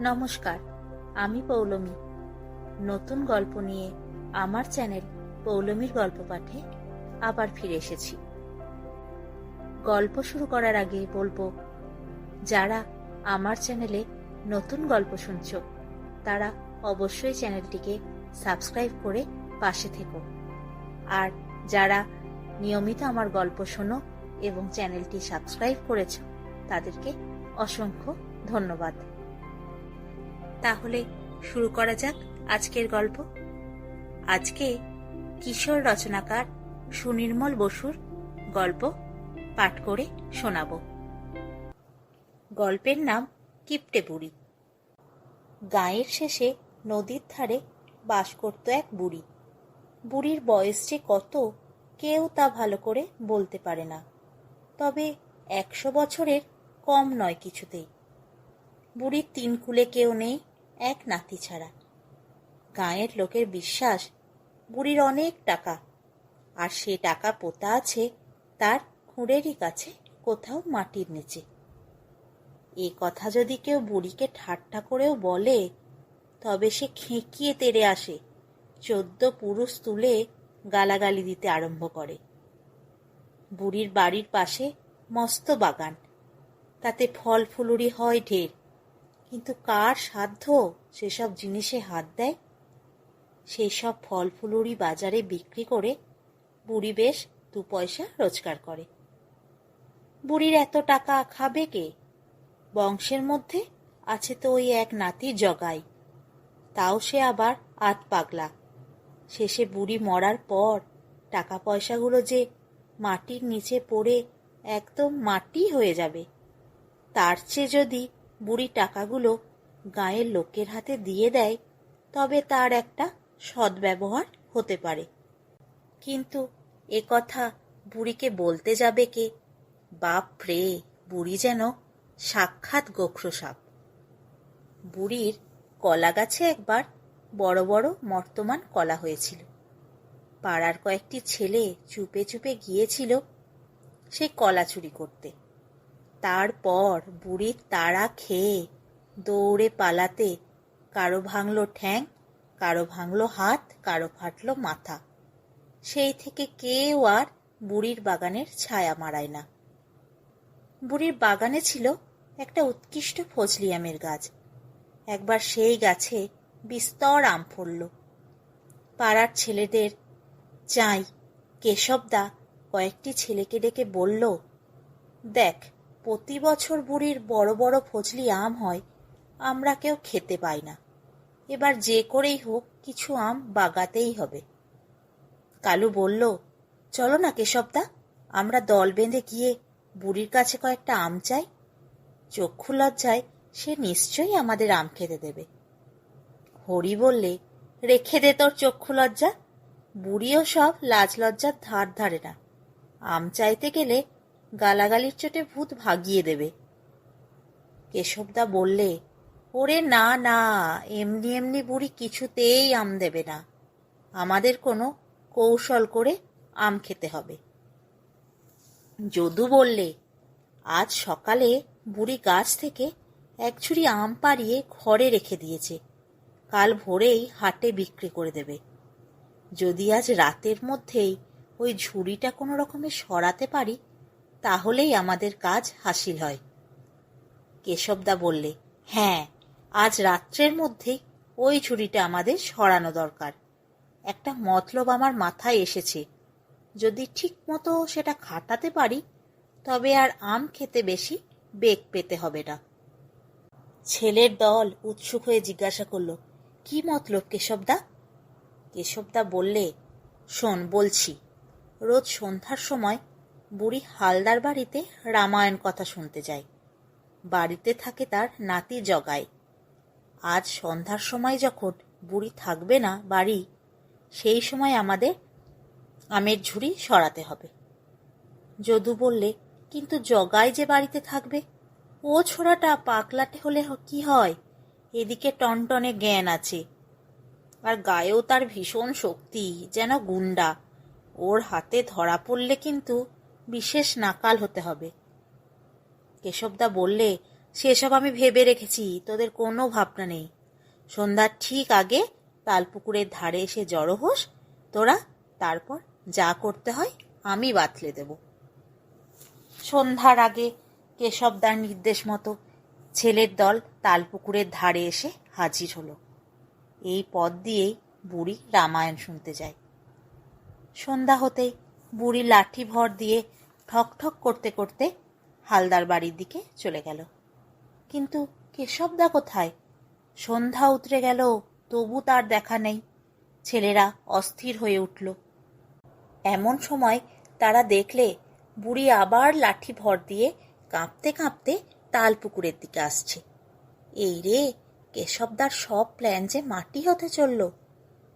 নমস্কার, আমি পৌলমী। নতুন গল্প নিয়ে আমার চ্যানেল পৌলমীর গল্প পাঠে আবার ফিরে এসেছি। গল্প শুরু করার আগে বলব, যারা আমার চ্যানেলে নতুন গল্প শুনছ, তারা অবশ্যই চ্যানেলটিকে সাবস্ক্রাইব করে পাশে থেকো। আর যারা নিয়মিত আমার গল্প শোনো এবং চ্যানেলটি সাবস্ক্রাইব করেছ, তাদেরকে অসংখ্য ধন্যবাদ। তাহলে শুরু করা যাক আজকের গল্প। আজকে কিশোর রচনাকার সুনির্মল বসুর গল্প পাঠ করে শোনাব। গল্পের নাম কিপটে বুড়ি গাঁয়ের শেষে নদীর ধারে বাস করত এক বুড়ি। বুড়ির বয়স যে কত, কেউ তা ভালো করে বলতে পারে না। তবে একশো বছরের কম নয় কিছুতেই। বুড়ির তিন কুলে কেউ নেই এক নাতি ছাড়া। গাঁয়ের লোকের বিশ্বাস, বুড়ির অনেক টাকা। আর সে টাকা পোতা আছে তার খুঁড়েরই কাছে, কোথাও মাটির নিচে। এ কথা যদি কেউ বুড়িকে ঠাট্টা করেও বলে, তবে সে খেঁকিয়ে তেড়ে আসে, চোদ্দ পুরুষ তুলে গালাগালি দিতে আরম্ভ করে। বুড়ির বাড়ির পাশে মস্ত বাগান, তাতে ফল ফুলুরি হয় ঢের। কিন্তু কার সাধ্য সেসব জিনিসে হাত দেয়? সেই সব ফল ফুলুরি বাজারে বিক্রি করে বুড়ি বেশ দু পয়সা রোজগার করে। বুড়ির এত টাকা খাবে কে? বংশের মধ্যে আছে তো ওই এক নাতি জগাই। তাও সে আবার আত পাগলা। শেষে বুড়ি মরার পর টাকা পয়সাগুলো যে মাটির নিচে পড়ে একদম মাটি হয়ে যাবে। তার চেয়ে যদি বুড়ি টাকাগুলো গায়ের লোকের হাতে দিয়ে দেয়, তবে তার একটা সদ্ব্যবহার হতে পারে। কিন্তু এ কথা বুড়িকে বলতে যাবে কে? বাপ রে, বুড়ি যেন সাক্ষাৎ গোখ্র সাপ বুড়ির কলা গাছে একবার বড় বড় মর্তমান কলা হয়েছিল। পাড়ার কয়েকটি ছেলে চুপে চুপে গিয়েছিল সেই কলা চুরি করতে। তারপর বুড়ির তাড়া খেয়ে দৌড়ে পালাতে কারও ভাঙলো ঠ্যাং, কারও ভাঙলো হাত, কারও ফাটলো মাথা। সেই থেকে কেউ আর বুড়ির বাগানের ছায়া মারায় না। বুড়ির বাগানে ছিল একটা উৎকৃষ্ট ফজলি আমের গাছ। একবার সেই গাছে বিস্তর আম ফলল। পাড়ার ছেলেদের চাই কেশবদা কয়েকটি ছেলেকে ডেকে বলল, দেখ প্রতি বছর বুড়ির বড় বড় ফজলি আম হয়, আমরা কেউ খেতে পাই না। এবার যে করেই হোক, কিছু আম বাগাতেই হবে। কালু বলল, চলো না কেশবদা, আমরা দল বেঁধে গিয়ে বুড়ির কাছে কয়েকটা আম চাই। চক্ষু লজ্জায় সে নিশ্চয়ই আমাদের আম খেতে দেবে। হরি বললে, রেখে দে তোর চক্ষু লজ্জা। বুড়িও সব লাজ লজ্জার ধার ধারে না। আম চাইতে গেলে গালাগালির চোটে ভূত ভাগিয়ে দেবে। কেশবদা বললে, ওরে না না, এমনি এমনি বুড়ি কিছুতেই আম দেবে না। আমাদের কোনো কৌশল করে আম খেতে হবে। যদু বললে, আজ সকালে বুড়ি গাছ থেকে এক ঝুড়ি আম পাড়িয়ে ঘরে রেখে দিয়েছে। কাল ভোরেই হাটে বিক্রি করে দেবে। যদি আজ রাতের মধ্যেই ওই ঝুড়িটা কোনো রকমে সরাতে পারি তাহলেই আমাদের কাজ হাসিল হয়। কেশবদা বললে হ্যাঁ আজ রাত্রের মধ্যেই ওই ছুরিটা আমাদের সরানো দরকার। একটা মতলব আমার মাথায় এসেছে। যদি ঠিক মতো সেটা খাটাতে পারি, তবে আর আম খেতে বেশি বেগ পেতে হবে না। ছেলের দল উৎসুক হয়ে জিজ্ঞাসা করল, কি মতলব কেশবদা? কেশবদা বললে, শোন, বলছি, রোজ সন্ধ্যার সময় বুড়ি হালদার বাড়িতে রামায়ণ কথা শুনতে যায়। বাড়িতে থাকে তার নাতি জগায় আজ সন্ধ্যার সময় যখন বুড়ি থাকবে না বাড়ি, সেই সময় আমাদের আমের ঝুড়ি সরাতে হবে। যদু বললে, কিন্তু জগাই যে বাড়িতে থাকবে, ও ছোড়াটা পাকলাটে হলে কি হয়? এদিকে টনটনে জ্ঞান আছে। আর গায়েও তার ভীষণ শক্তি, যেন গুন্ডা। ওর হাতে ধরা পড়লে কিন্তু বিশেষ নাকাল হতে হবে। কেশবদা বললে, সেসব আমি ভেবে রেখেছি, তোদের কোনো ভাবনা নেই। সন্ধ্যার ঠিক আগে তালপুকুরের ধারে এসে জড়ো হোস, তোরা তারপর যা করতে হয় আমি বাতলে দেব। সন্ধ্যার আগে কেশবদার নির্দেশ মতো ছেলের দল তালপুকুরের ধারে এসে হাজির হলো। এই পথ দিয়েই বুড়ি রামায়ণ শুনতে যায়। সন্ধ্যা হতেই বুড়ি লাঠি ভর দিয়ে ঠক ঠক করতে করতে হালদার বাড়ির দিকে চলে গেল। কিন্তু কেশবদা কোথায়? সন্ধ্যা উতরে গেল, তবু তার দেখা নেই। ছেলেরা অস্থির হয়ে উঠল। এমন সময় তারা দেখলে বুড়ি আবার লাঠি ভর দিয়ে কাঁপতে কাঁপতে তাল পুকুরের দিকে আসছে। এই রে কেশবদার সব প্ল্যান যে মাটি হতে চলল।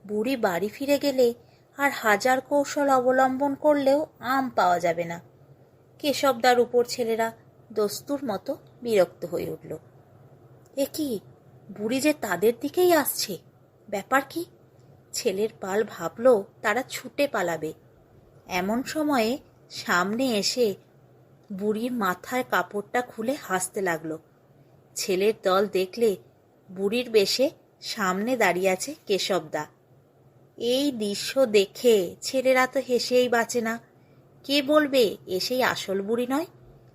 বুড়ি বাড়ি ফিরে গেলে আর হাজার কৌশল অবলম্বন করলেও আম পাওয়া যাবে না। কেশবদার উপর ছেলেরা দস্তুর মতো বিরক্ত হয়ে উঠল। এ কি, বুড়ি যে তাদের দিকেই আসছে? ব্যাপার কি? ছেলের পাল ভাবল তারা ছুটে পালাবে। এমন সময়ে সামনে এসে বুড়ির মাথায় কাপড়টা খুলে হাসতে লাগল। ছেলের দল দেখলে বুড়ির বেশে সামনে দাঁড়িয়ে আছে কেশবদা। এই দৃশ্য দেখে ছেলেরা তো হেসেই বাঁচে না। কে বলবে এসেই আসল বুড়ি নয়?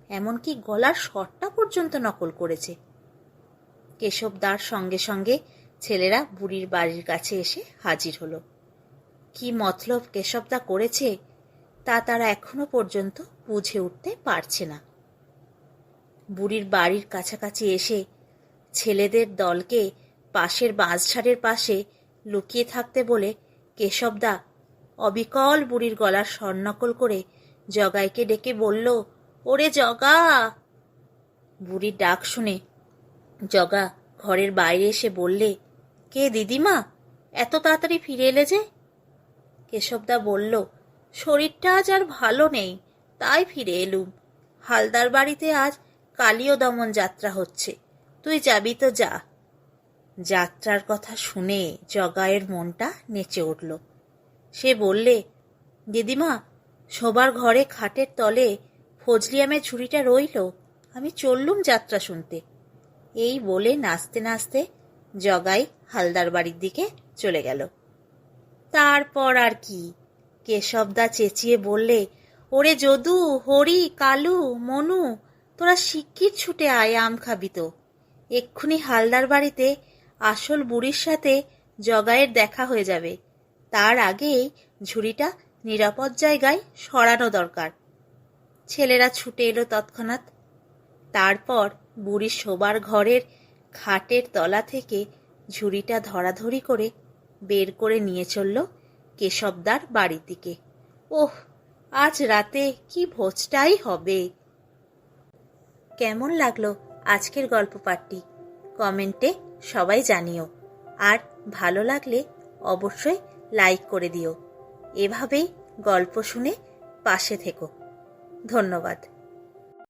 এমনকি গলার স্বরটা পর্যন্ত নকল করেছে। কেশবদার সঙ্গে সঙ্গে ছেলেরা বুড়ির বাড়ির কাছে এসে হাজির হলো। কি মতলব কেশবদা করেছে, তা তারা এখনও পর্যন্ত বুঝে উঠতে পারছে না। বুড়ির বাড়ির কাছাকাছি এসে ছেলেদের দলকে পাশের বাঁশঝাড়ের পাশে লুকিয়ে থাকতে বলে কেশবদা। অবিকল বুড়ির গলার স্বর্ণকল করে জগাইকে ডেকে বলল, ওরে জগা! বুড়ির ডাক শুনে জগা ঘরের বাইরে এসে বললে, কে দিদিমা? এত তাড়াতাড়ি ফিরে এলে যে? কেশবদা বলল, শরীরটা আজ আর ভালো নেই, তাই ফিরে এলুম। হালদার বাড়িতে আজ কালীয় দমন যাত্রা হচ্ছে। তুই যাবি তো যা। যাত্রার কথা শুনে জগায়ের মনটা নেচে উঠল। সে বললে, দিদিমা, শোবার ঘরে খাটের তলে ফজলিয়ামের ঝুড়িটা রইল, আমি চললুম যাত্রা শুনতে। এই বলে নাচতে নাচতে জগাই হালদার বাড়ির দিকে চলে গেল। তারপর আর কি কেশবদা চেঁচিয়ে বললে, ওরে যদু, হরি, কালু, মনু, তোরা শিগগির ছুটে আয়, আম খাবি তো। এক্ষুনি হালদার বাড়িতে আসল বুড়ির সাথে জগায়ের দেখা হয়ে যাবে। তার আগেই ঝুড়িটা নিরাপদ জায়গায় সরানো দরকার। ছেলেরা ছুটে এলো তৎক্ষণাৎ। তারপর বুড়ির শোবার ঘরের খাটের তলা থেকে ঝুড়িটা ধরাধরি করে বের করে নিয়ে চলল কেশবদার বাড়ির দিকে। ওহ, আজ রাতে কি ভোজটাই হবে। কেমন লাগল আজকের গল্প পাঠটি কমেন্টে সবাই জানিও। আর ভালো লাগলে অবশ্যই লাইক করে দিও। এভাবেই গল্প শুনে পাশে থেকো। ধন্যবাদ।